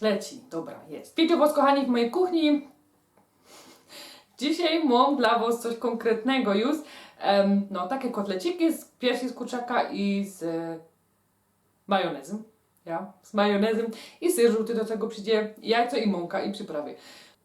Leci, dobra, jest. Witajcie was kochani w mojej kuchni. Dzisiaj mam dla was coś konkretnego już. Em, no, takie kotleciki z piersi z kurczaka i z e, majonezem. Ja, z majonezem i ser żółty do tego przyjdzie, jajco i mąka i przyprawy.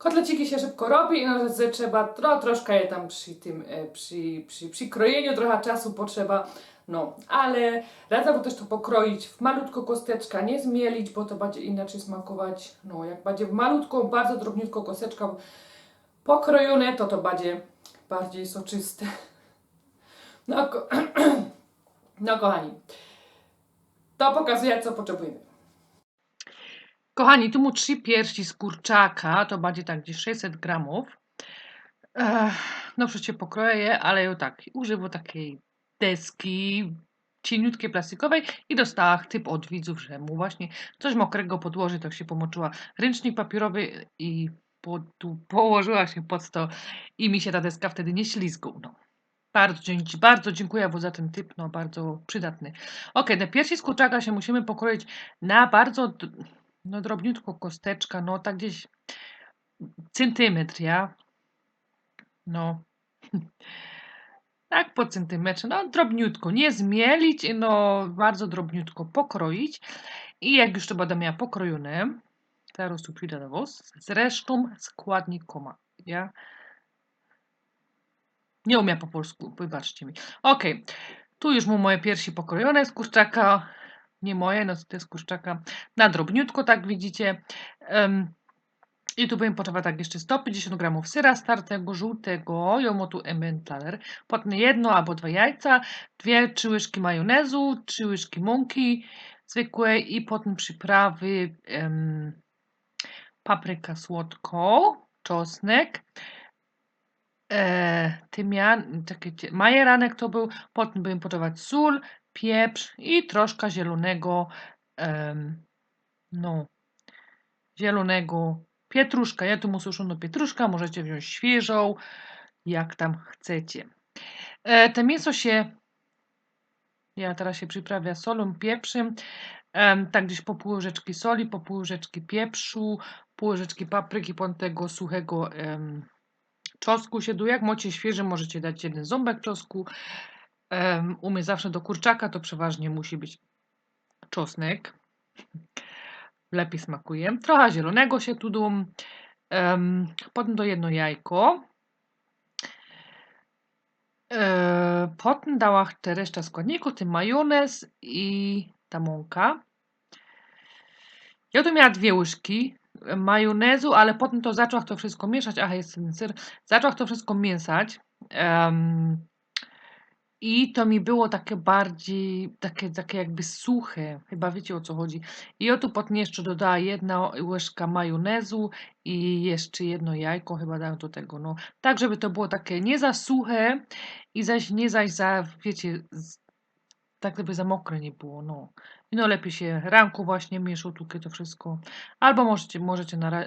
Kotleciki się szybko robi i no, że trzeba tro, troszkę je tam przy tym, e, przy, przy, przy krojeniu trochę czasu potrzeba. No, ale radzę też to pokroić w malutko kosteczka, nie zmielić, bo to będzie inaczej smakować. No, jak będzie w malutko, bardzo drobniutko kosteczka pokrojone, to to będzie bardziej soczyste. No, ko- no kochani, to pokazuje, co potrzebujemy. Kochani, tu mu trzy piersi z kurczaka, to będzie tak gdzieś 600 gramów. No przecież pokroję ale ją tak, używam takiej deski cieniutkiej plastikowej i dostała typ od widzów, że mu właśnie coś mokrego podłoży, tak się pomoczyła ręcznik papierowy i po, tu położyła się pod to i mi się ta deska wtedy nie ślizgał. No. Bardzo, bardzo dziękuję wam za ten typ, no bardzo przydatny. Ok, na piersi z kurczaka się musimy pokroić na bardzo no, drobniutko kosteczka, no tak gdzieś centymetr, ja. No. Tak po centymetrze, no drobniutko, nie zmielić, no bardzo drobniutko pokroić. I jak już to będę miała pokrojone, teraz tu przyjdę do was, z resztą składnikoma. Ja nie umiem po polsku, wybaczcie mi. Ok, tu już mam moje piersi pokrojone z kurczaka, nie moje, no to jest kurczaka, na drobniutko, tak widzicie. I tu będę potrzebować tak jeszcze 150 gramów syra startego, żółtego, jomotu emmentaler, potem jedno albo dwa jajca, dwie, trzy łyżki majonezu, trzy łyżki mąki zwykłej i potem przyprawy papryka słodką, czosnek, e, tymian, takie cie- majeranek to był, potem będę potrzebować sól, pieprz i troszkę zielonego, no, zielonego pietruszka. Ja tu mu suszoną pietruszka, możecie wziąć świeżą, jak tam chcecie. E, te mięso się, ja teraz się przyprawia solą, pieprzem, em, tak gdzieś po pół łyżeczki soli, po pół łyżeczki pieprzu, pół łyżeczki papryki, po tego suchego em, czosnku się du. Jak macie świeży, możecie dać jeden ząbek czosnku. U mnie zawsze do kurczaka to przeważnie musi być czosnek. Lepiej smakuje. Trochę zielonego się tu dum. Um, potem do jedno jajko. E, potem dała te reszta składników, tym majonez i ta mąka. Ja tu miała dwie łyżki majonezu, ale potem to zaczęła to wszystko mieszać. Aha, jest ten ser. Zaczęła to wszystko mieszać. I to mi było takie bardziej, takie, takie jakby suche. Chyba wiecie o co chodzi. I ja tu potem jeszcze dodała jedna łyżka majonezu i jeszcze jedno jajko chyba dałem do tego. No, tak, żeby to było takie nie za suche i zaś nie zaś za, wiecie, tak żeby za mokre nie było. No. No lepiej się ranku właśnie mieszał tu to wszystko. Albo możecie, możecie na,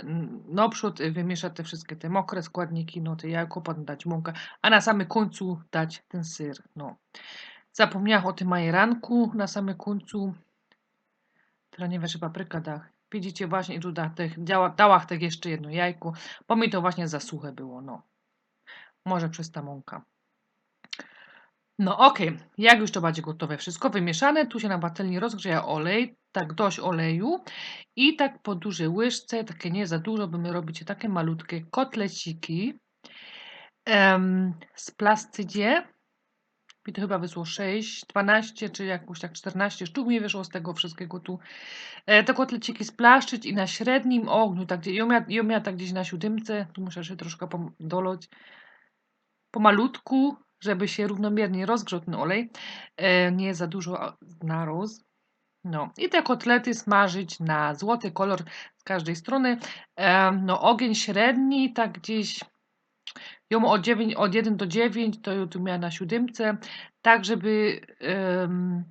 naprzód wymieszać te wszystkie te mokre składniki, no te jajko, potem dać mąkę, a na samym końcu dać ten syr. No. Zapomniałam o tym majeranku na samym końcu. Teraz nie wiem, czy papryka da. Widzicie właśnie, i tu da, tych, działa, dała tych jeszcze jedno jajko, bo mi to właśnie za suche było, no. Może przez ta mąka. No okej, jak już to będzie gotowe, wszystko wymieszane, tu się na patelni rozgrzeje olej, tak dość oleju i tak po dużej łyżce, takie nie za dużo, by my robicie takie malutkie kotleciki em, z plastydzie. Mi to chyba wyszło 6, 12 czy jakoś tak 14 sztuk mi wyszło z tego wszystkiego tu. E, te kotleciki splaszczyć i na średnim ogniu, tak gdzie, miała, ja tak gdzieś na siódemce, tu muszę jeszcze troszkę pom- dolać, pomalutku, żeby się równomiernie rozgrzał ten olej, e, nie za dużo naroz. No i te kotlety smażyć na złoty kolor z każdej strony. E, no ogień średni, tak gdzieś ją od, 9, od 1 do 9, to ją tu miała na siódemce, tak żeby em,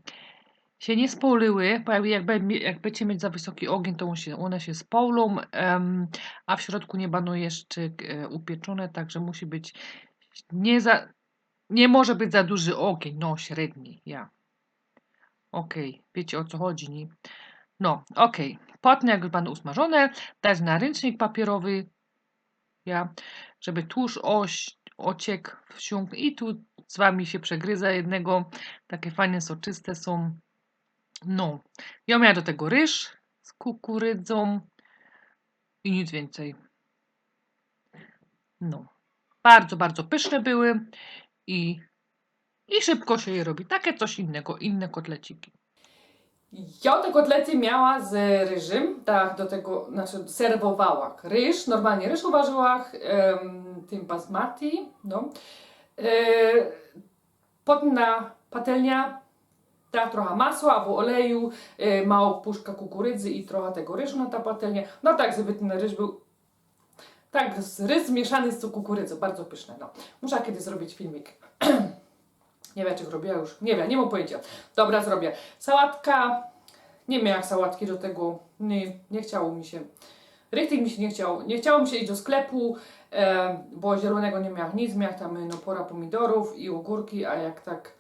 się nie społyły, bo jak, jak, będziecie mieć za wysoki ogień, to one się spolą, em, a w środku nie będą jeszcze upieczone, także musi być nie za, nie może być za duży ogień, no średni, ja. Okej, wiecie o co chodzi, nie? No, okej. Potem jak już będą usmażone, dać na ręcznik papierowy, ja, żeby tłuszcz oś, ociekł, wsiąkł i tu z wami się przegryza jednego. Takie fajne, soczyste są. No, ja miałam do tego ryż z kukurydzą i nic więcej. No, bardzo, bardzo pyszne były i, i szybko się je robi. Takie coś innego, inne kotleciki. Ja te kotlety miała z ryżem, tak, do tego, znaczy serwowała ryż, normalnie ryż uważała, em, tym basmati, no. E, na patelnia da trochę masła albo oleju, e, mała puszka kukurydzy i trochę tego ryżu na ta patelnię. No tak, żeby ten ryż był tak, z- ryż zmieszany z kukurydzą, bardzo pyszne, no. Muszę kiedyś zrobić filmik. nie wiem, czy robię już, nie wiem, nie mam pojęcia. Dobra, zrobię. Sałatka, nie miałam sałatki do tego, nie, nie chciało mi się. Richtig mi się nie chciało. Nie chciało mi się iść do sklepu, e, bo zielonego nie miałam nic, miałam tam no, pora pomidorów i ogórki, a jak tak,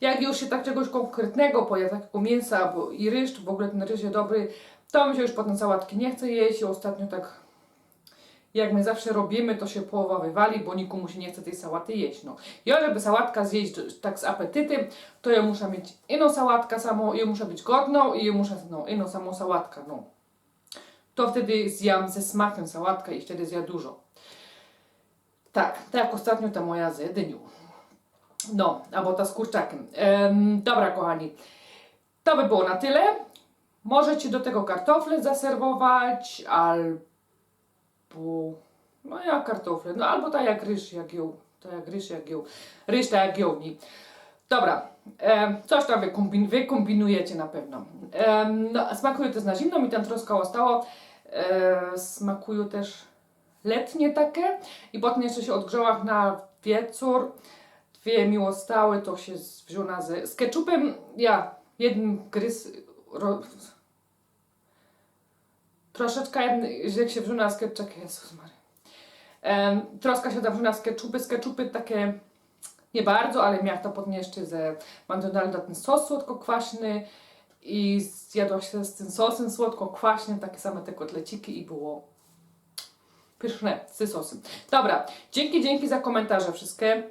jak już się tak czegoś konkretnego poje, takiego mięsa bo i ryż, w ogóle ten ryż jest dobry, to mi się już potem sałatki nie chce jeść ostatnio tak jak my zawsze robimy, to się połowa wywali, bo nikomu się nie chce tej sałaty jeść. No. Ja, żeby sałatka zjeść tak z apetytem, to ja muszę mieć inną sałatkę samą, ja muszę być godną i ja muszę no, inną samą sałatkę. No. To wtedy zjam ze smakiem sałatkę i wtedy zja dużo. Tak, tak jak ostatnio ta moja z dyniu. No, albo ta z kurczakiem. Em, dobra, kochani. To by było na tyle. Możecie do tego kartofle zaserwować, albo no jak kartofle, no albo tak jak ryż, jak ją, tak jak ryż, jak ją, ryż tak jak ją. Dobra, e, coś tam wy, kombin, wy kombinujecie na pewno. E, no, smakują też na zimno, mi tam troszkę ostało. E, smakują też letnie takie i potem jeszcze się odgrzała na wieczór. Dwie miło stały, to się wziął na z, z ketchupem. Ja jeden gryz ro, troszeczkę, jak się wrzuca z ketchupem, Jezus Maria. Um, troszkę się tam wrzuca z ketchupy, z ketchupy takie nie bardzo, ale miała to jeszcze ze McDonalda ten sos słodko-kwaśny i zjadła się z tym sosem słodko-kwaśnym, takie same te kotleciki i było pyszne z tym sosem. Dobra, dzięki, dzięki za komentarze wszystkie.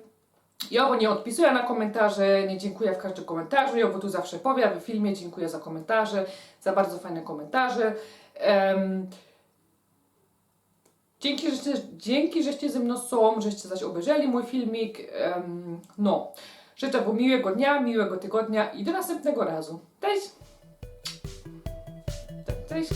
Ja bo nie odpisuję na komentarze, nie dziękuję w każdym komentarzu, ja bo tu zawsze powiem w filmie, dziękuję za komentarze, za bardzo fajne komentarze. Em, dzięki, żeście, dzięki, żeście ze mną są, żeście zaś obejrzeli mój filmik. Em, no, życzę Wam miłego dnia, miłego tygodnia i do następnego razu. Cześć! Cześć!